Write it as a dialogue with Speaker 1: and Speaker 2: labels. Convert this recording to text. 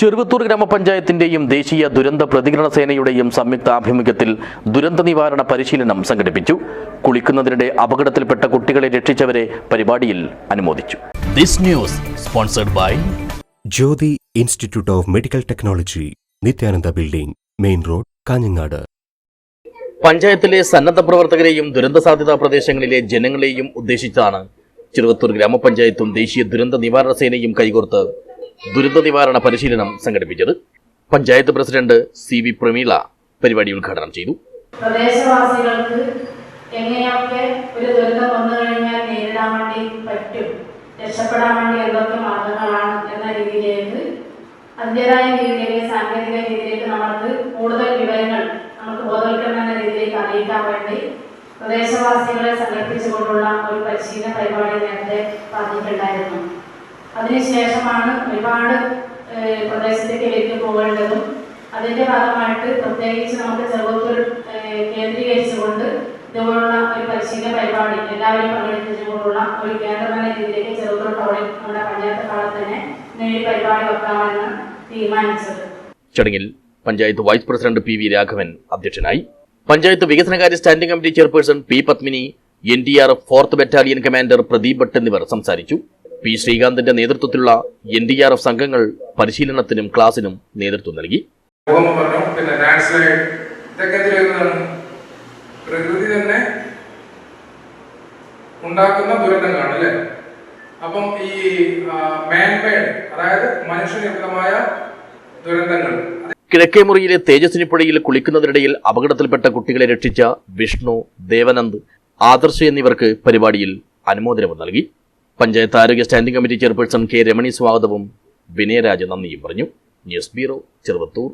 Speaker 1: ചെറുവത്തൂർ ഗ്രാമപഞ്ചായത്തിന്റെയും ദേശീയ ദുരന്ത പ്രതികരണ സേനയുടെയും സംയുക്ത ആഭിമുഖ്യത്തിൽ ദുരന്ത നിവാരണ പരിശീലനം സംഘടിപ്പിച്ചു. കുളിക്കുന്നതിനിടെ അപകടത്തിൽപ്പെട്ട കുട്ടികളെ രക്ഷിച്ചവരെ പരിപാടിയിൽ അനുമോദിച്ചു.
Speaker 2: This news sponsored by
Speaker 3: Jyothi institute of medical technology Nithyananda building main road Kanhangad.
Speaker 1: പഞ്ചായത്തിലെ സന്നദ്ധ പ്രവർത്തകരെയും ദുരന്ത സാധ്യതാ പ്രദേശങ്ങളിലെ ജനങ്ങളെയും ഉദ്ദേശിച്ചാണ് ചെറുവത്തൂർ ഗ്രാമപഞ്ചായത്തും ദേശീയ ദുരന്ത നിവാരണ സേനയും കൈകോർത്ത് ദുരന്ത നിവാരണ പരിശീലനം സംഘടിപ്പിച്ചത് panchayat president C V Prameela പരിപാടി ഉദ്ഘാടനം ചെയ്തു.
Speaker 4: പ്രദേശവാസികൾക്ക് എങ്ങനെയൊക്കെ ഒരു ദുരന്തം വന്നു കഴിഞ്ഞാൽ നേരിടാൻ വേണ്ടി പറ്റും രക്ഷപ്പെടാൻ വേണ്ടി എന്തൊക്കെ മാർഗങ്ങളാണ് എന്ന രീതിയിലേക്ക് അതിന്റെതായ രീതിയിലേക്ക് സാങ്കേതിക രീതിയിലേക്ക് നമ്മൾക്ക് കൂടുതൽ വിവരങ്ങൾ നമുക്ക് ബോധവൽക്കരണം എന്ന രീതിയിലേക്ക് അറിയിക്കാൻ വേണ്ടി പ്രദേശവാസികളെ സംഘടിപ്പിച്ചുകൊണ്ടുള്ള ഒരു പരിശീലന പരിപാടി നേരത്തെ പറഞ്ഞിട്ടുണ്ടായിരുന്നു. അതിനുശേഷമാണ് ഒരുപാട് പ്രദേശത്തേക്ക് പ്രദേശത്തേക്ക് പോകേണ്ടതും അതിന്റെ ഭാഗമായിട്ട് പ്രത്യേകിച്ച് നമുക്ക് ചെറുപ്പത്തിൽ കേന്ദ്രീകരിച്ചുകൊണ്ട് ഇതുപോലുള്ള ഒരു പരിശീലന പരിപാടി എല്ലാവരും പങ്കെടുപ്പിച്ചുകൊണ്ടുള്ള ഒരു കേന്ദ്രമെന്ന രീതിയിലേക്ക് ചെറുപ്പം ടൗണിൽ നമ്മുടെ പഞ്ചായത്ത് കാലത്ത് തന്നെ ഇങ്ങനെ പരിപാടി വെക്കാമെന്ന് തീരുമാനിച്ചത്.
Speaker 1: ചടങ്ങിൽ panchayat vice president P V Raghavan അധ്യക്ഷനായി. പഞ്ചായത്ത് വികസനകാര്യ standing committee chairperson P Padmini N D R F fourth battalion commander Pradeep Bhat എന്നിവർ സംസാരിച്ചു. പി ശ്രീകാന്തിന്റെ നേതൃത്വത്തിലുള്ള എൻ ഡി ആർ എഫ് സംഘങ്ങൾ പരിശീലനത്തിനും ക്ലാസിനും നേതൃത്വം നൽകി.
Speaker 5: പ്രകൃതി തന്നെ ഉണ്ടാക്കുന്ന ദുരന്തങ്ങളാണ് അല്ലേ? അപ്പം ഈ മാൻമേഡ് അതായത് മനുഷ്യനിർമ്മിതമായ ദുരന്തങ്ങൾ.
Speaker 1: കിഴക്കേ മുറിയിലെ തേജസ്വിനിപ്പുഴയിൽ കുളിക്കുന്നതിനിടയിൽ അപകടത്തിൽപ്പെട്ട കുട്ടികളെ രക്ഷിച്ച വിഷ്ണു ദേവനന്ദ് ആദർശ് എന്നിവർക്ക് പരിപാടിയിൽ അനുമോദനവും നൽകി. പഞ്ചായത്ത് ആരോഗ്യ standing committee chairperson K Ramani സ്വാഗതവും വിനയരാജ് നന്ദിയും പറഞ്ഞു. News bureau Cheruvathur.